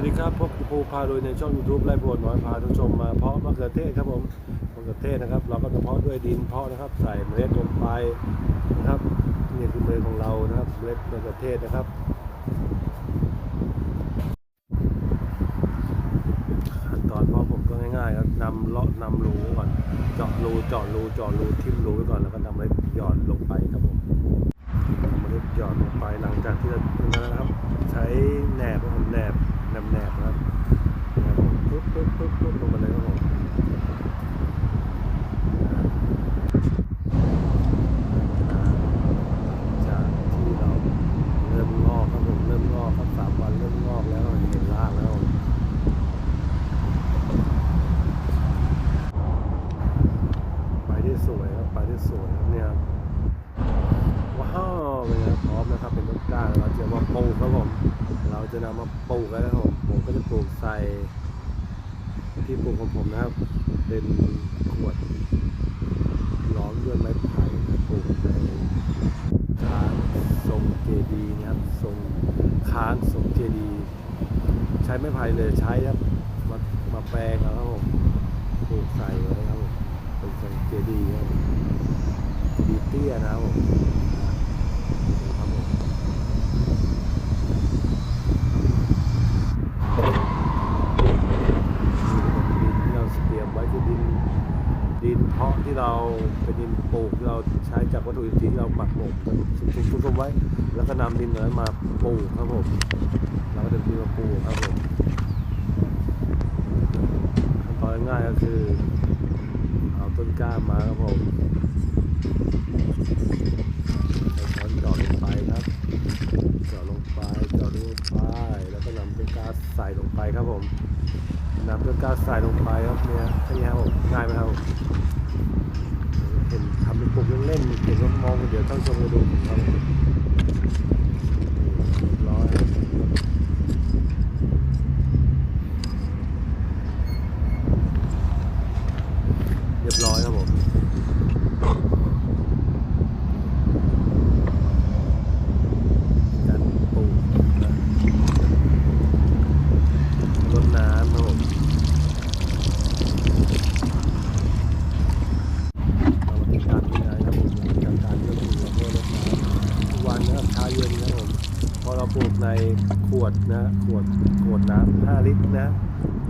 วัสดีครับพบครูพาโดยในช่อง YouTube ไล่โบดน้อยพาท่านชมมาเพาะมะเขือเทศครับผมมะเขือเทศนะครับ เราก็จะเพาะด้วยดินเพาะนะครับ ใส่เมล็ดลงไปนะครับนี่คือเมล็ดของเรานะครับเมล็ดมะเขือเทศนะครับ ขั้นตอนเพาะผมก็ง่ายๆครับนำเลาะนำรูก่อนเจาะรูเจาะรูเจาะรูทิ่มรูไว้ก่อนแล้วก็นำเมล็ดหย่อนลงไปครับผมเมล็ดหย่อนลงไปหลังจากที่เรานั้นนะครับ ใช้แหนบผมแหนบนะครับนะครับผม ปุ๊บปุ๊บลงไปเลยครับผมจากที่เราเริ่มงอกครับผมเริ่มงอกครับสามวันเริ่มงอกแล้วเห็นรากแล้วไปได้สวยครับไปได้สวยครับเนี่ยครับว้าวเลยครับพร้อมนะครับเป็นต้นกล้าเราจะมาปลูกครับผม เราจะนำมาปลูกกันนะครับผมผมก็จะปลูกใส่ ที่ปลูกของผมนะครับ เป็นขวดล้อมด้วยไม้ไผ่ปลูกในค้างทรงเจดีย์นะครับทรงค้างทรงเจดีย์ใช้ไม้ไผ่เลยใช้ครับมามาแปลงเอาครับผมปลูกใส่ไว้ครับผมเป็นทรงเจดีย์ครับดีเตี้ยนะครับผมครับผมนี่เป็นดินที่เราเตรียมไว้คือดิน ดินเพาะ ที่เราเป็นดินปลูกที่เราใช้จากวัตถุดิบที่เราหมักหมกซุ่มๆไว้ แล้วก็นำดินเหล่านั้นมาปลูกครับผมเราก็จะดินมาปลูกครับผมขั้นตอนง่ายก็คือเอาต้นกล้ามาครับผมใช้อนเจาะลงไปครับเจาะลงไปเจาะลงไปแล้วก็นำต้นกล้าใส่ลงไปครับผมนำต้นกล้าใส่ลงไปครับเนี่ยแค่นี้ครับผมง่ายไหมครับผม เห็นทำเป็นปุกเล่นๆเห็นว่ามองเดี๋ยวท่านชมไปดูครับผมเรียบร้อยครับเรียบร้อยครับผม การปลูกนะรดน้ำครับผมเรามาติดตามยังไงครับผมจากการเลือกปลูกเราก็รดน้ำทุกวันนะครับเช้าเย็นนะครับผมพอเราปลูก ในขวดนะขวดขวดน้ำ5ลิตรนะ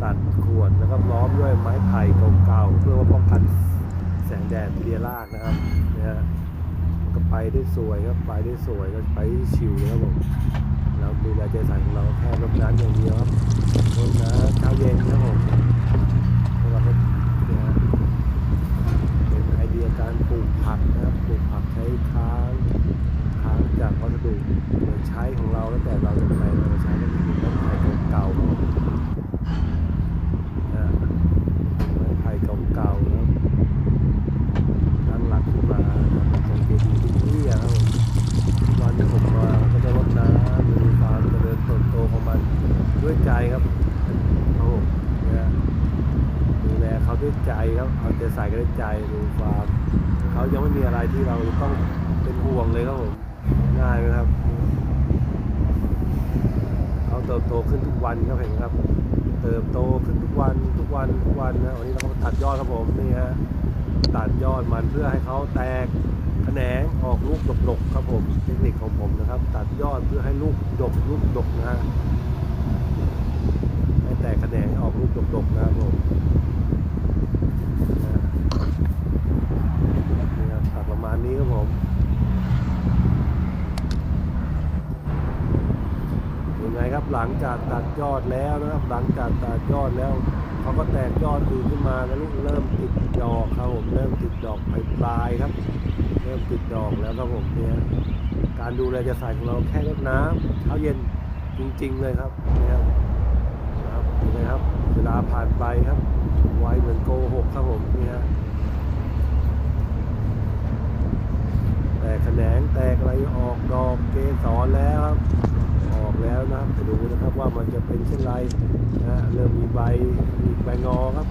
ตัดขวดแล้วก็ล้อมด้วยไม้ไผ่เก่าๆเพื่อว่าป้องกันแสงแดดเลียรากนะครับเนี่ยฮะก็ไปได้สวยครับไปได้สวยก็ไปได้ชิวเลยครับผมเราดูแลใจใส่ของเราแค่รดน้ำอย่างเดียวครับรดน้ำเช้าเย็นครับผมเราก็เนี่ยฮะเป็นไอเดียการปลูกผักนะครับปลูกผักใช้ค้างค้างจากวัสดุเหมือนใช้ของเราตั้งแต่เราลงไปเราใช้ก็คือไม้ไผ่เก่าๆครับผมนะไม้ไผ่เก่าๆนะครับ ตั้งหลักขึ้นมาทำตรงเจดีย์ที่นี่ครับผมวันที่ผมมาก็จะรดน้ำดูความเจริญเติบโตของมันด้วยใจครับครับผมเนี่ย ด้วยใจครับเอาใจใส่กันด้วยใจดูความเขายังไม่มีอะไรที่เราต้องเป็นห่วงเลยครับผมง่ายไหมครับเขาเติบโตขึ้นทุกวันครับเห็นครับ เติบโตขึ้นทุกวันทุกวันทุกวันนะวันนี้เราก็มาตัดยอดครับผมนี่ฮะตัดยอดมันเพื่อให้เขาแตกแขนงออกลูกดกๆครับผมเทคนิคของผมนะครับ ตัดยอดเพื่อให้ลูกดกลูกดกนะฮะให้แตกแขนงออกลูกดกๆนะครับผมนะนี่ครับตัดประมาณนี้ครับผมยังไงครับ หลังจากตัดยอดแล้วนะครับ หลังจากตัดยอดแล้วเขาก็แตกยอดอื่นขึ้นมาแล้วลูกเริ่มติดดอกครับผมเริ่มติดดอกไปปลายครับ เริ่มติดดอกแล้วครับผมเนี่ยการดูแลจะใส่ของเราแค่รดน้ำเช้าเย็นจริงๆเลยครับนี่ยครับนะครับเห็นไหมครับ เวลาผ่านไปครับไวเหมือนโกหกครับผมเนี่ยฮะแตกแขนงแตกอะไรออกดอกเกสรแล้วครับ ออกแล้วนะครับจะดูนะครับว่ามันจะเป็นเช่นไรนะเริ่มมีใบมีใบงอครับ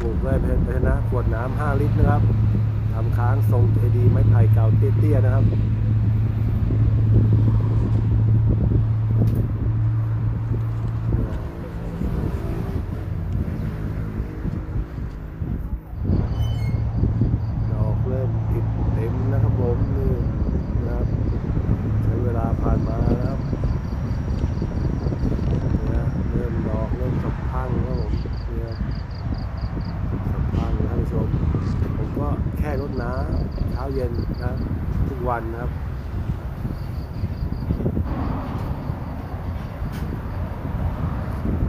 ปลูกด้วยภาชนะขวดน้ำ 5 ลิตรนะครับทำค้างทรงเจดีไม้ไผ่เก่าเตี้ยๆนะครับเต็มนะครับผมนี่ะครับ ใช้เวลาผ่านมานะครับ เย็นนะทุกวันนะครับ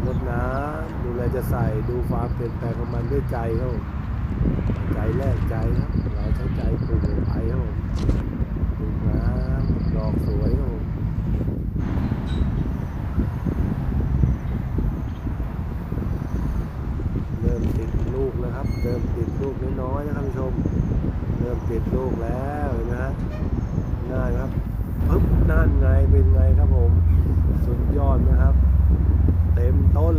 รดน้ำดูแลจะใส่ดูความเปลี่ยนแปลงของมันด้วยใจครับใจแรกใจครับเราใช้ใจปลูกลงไปครับผมปลูกน้ำดอกสวยครับผมเริ่มติดลูกแล้วครับ เริ่มติดลูกน้อยๆนะครับท่านผู้ชม เริ่มติดลูกแล้วนะฮะน่าครับปึ๊บนั่นไงเป็นไงครับผม สุดยอดนะครับ เต็มต้น